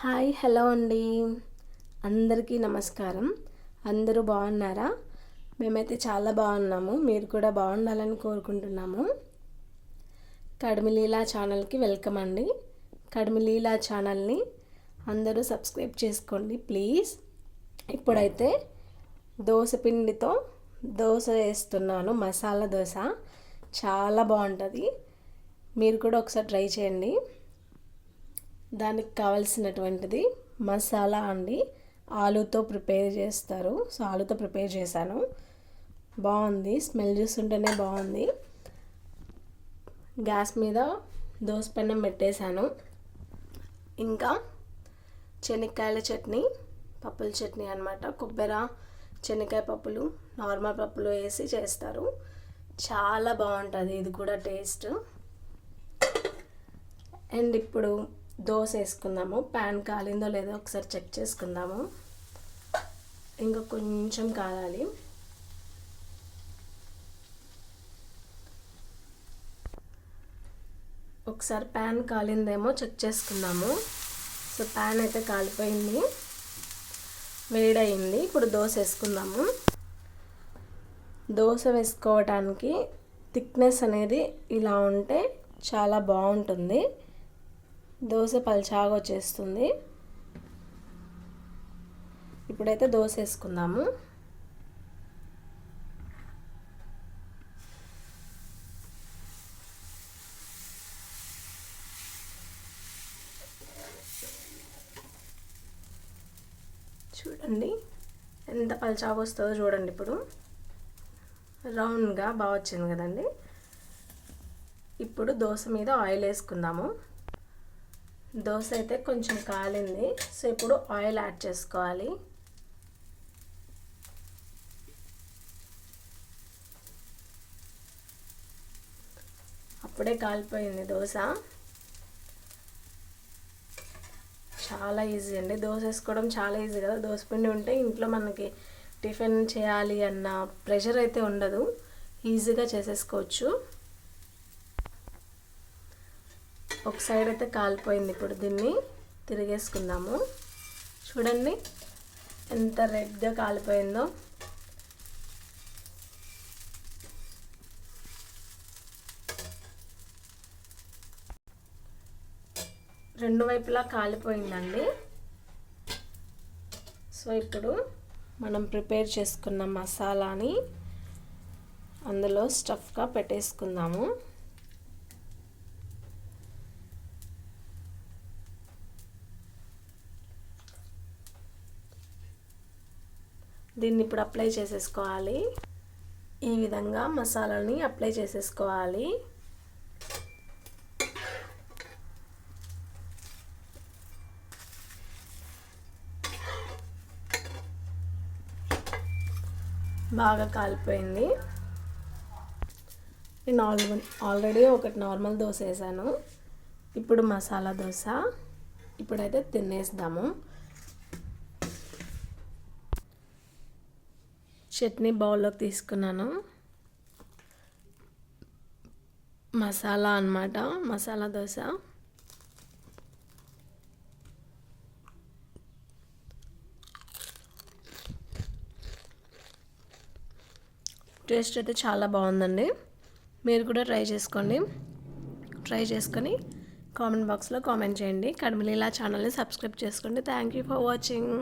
Hi hello అండి. అందరికీ నమస్కారం. అందరూ బాగున్నారా? మేమైతే చాలా బాగున్నాము. మీరు కూడా బాగుండాలని కోరుకుంటున్నాము. కడిమిలీలా ఛానల్కి వెల్కమ్ అండి. కడిమిలీలా ఛానల్ని అందరూ సబ్స్క్రైబ్ చేసుకోండి ప్లీజ్. ఇప్పుడైతే దోశ పిండితో దోశ వేస్తున్నాను. మసాలా దోశ. చాలా బాగుంటుంది. మీరు కూడా ఒకసారి ట్రై చేయండి. దానికి కావలసినటువంటిది మసాలా అండి. ఆలుతో ప్రిపేర్ చేస్తారు. సో ఆలుతో ప్రిపేర్ చేశాను. బాగుంది. స్మెల్ చూస్తుంటేనే బాగుంది. గ్యాస్ మీద దోశ పెన్నం పెట్టేశాను. ఇంకా శనక్కాయల చట్నీ పప్పుల చట్నీ అనమాట కొబ్బరి శనక్కాయ పప్పులు నార్మల్ పప్పులు వేసి చేస్తారు. చాలా బాగుంటుంది. ఇది కూడా టేస్ట్. అండ్ ఇప్పుడు దోశ వేసుకుందాము. ప్యాన్ కాలిందో లేదో ఒకసారి చెక్ చేసుకుందాము. ఇంకా కొంచెం కాలాలి. ఒకసారి ప్యాన్ కాలిందేమో చెక్ చేసుకుందాము. సో ప్యాన్ అయితే కాలిపోయింది. వేడయింది. ఇప్పుడు దోశ వేసుకుందాము. దోశ వేసుకోవటానికి థిక్నెస్ అనేది ఇలా ఉంటే చాలా బాగుంటుంది. దోశ పల్చాగా వచ్చేస్తుంది ఇప్పుడైతే దోశ వేసుకుందాము చూడండి ఎంత పల్చాగా వస్తుందో చూడండి ఇప్పుడు. రౌండ్గా బాగా వచ్చింది కదండి. ఇప్పుడు దోశ మీద ఆయిల్ వేసుకుందాము దోశ అయితే కొంచెం కాలింది. సో ఇప్పుడు ఆయిల్ యాడ్ చేసుకోవాలి. అప్పుడే కాలిపోయింది దోశ. చాలా ఈజీ అండి. దోశ వేసుకోవడం చాలా ఈజీ కదా. దోశ పిండి ఉంటే ఇంట్లో మనకి టిఫిన్ చేయాలి అన్న ప్రెషర్ అయితే ఉండదు. ఈజీగా చేసేసుకోవచ్చు. ఒక సైడ్ అయితే కాలిపోయింది. ఇప్పుడు దీన్ని తిరిగేసుకుందాము. చూడండి ఎంత రెడ్గా కాలిపోయిందో. రెండు వైపులా కాలిపోయిందండి. సో ఇప్పుడు మనం ప్రిపేర్ చేసుకున్న మసాలాని అందులో స్టఫ్గా పెట్టేసుకుందాము. దీన్ని ఇప్పుడు అప్లై చేసేసుకోవాలి. ఈ విధంగా మసాలాని అప్లై చేసేసుకోవాలి. బాగా కాలిపోయింది. నేను ఆల్రెడీ ఆల్రెడీ ఒకటి నార్మల్ దోశ వేసాను. ఇప్పుడు మసాలా దోశ. ఇప్పుడైతే తినేద్దాము. చట్నీ బౌల్లోకి తీసుకున్నాను. మసాలా అనమాట మసాలా దోశ. టేస్ట్ అయితే చాలా బాగుందండి. మీరు కూడా ట్రై చేసుకోండి. ట్రై చేసుకొని కామెంట్ బాక్స్లో కామెంట్ చేయండి. కడిమిలీలా ఛానల్ని సబ్స్క్రైబ్ చేసుకోండి. Thank you for watching.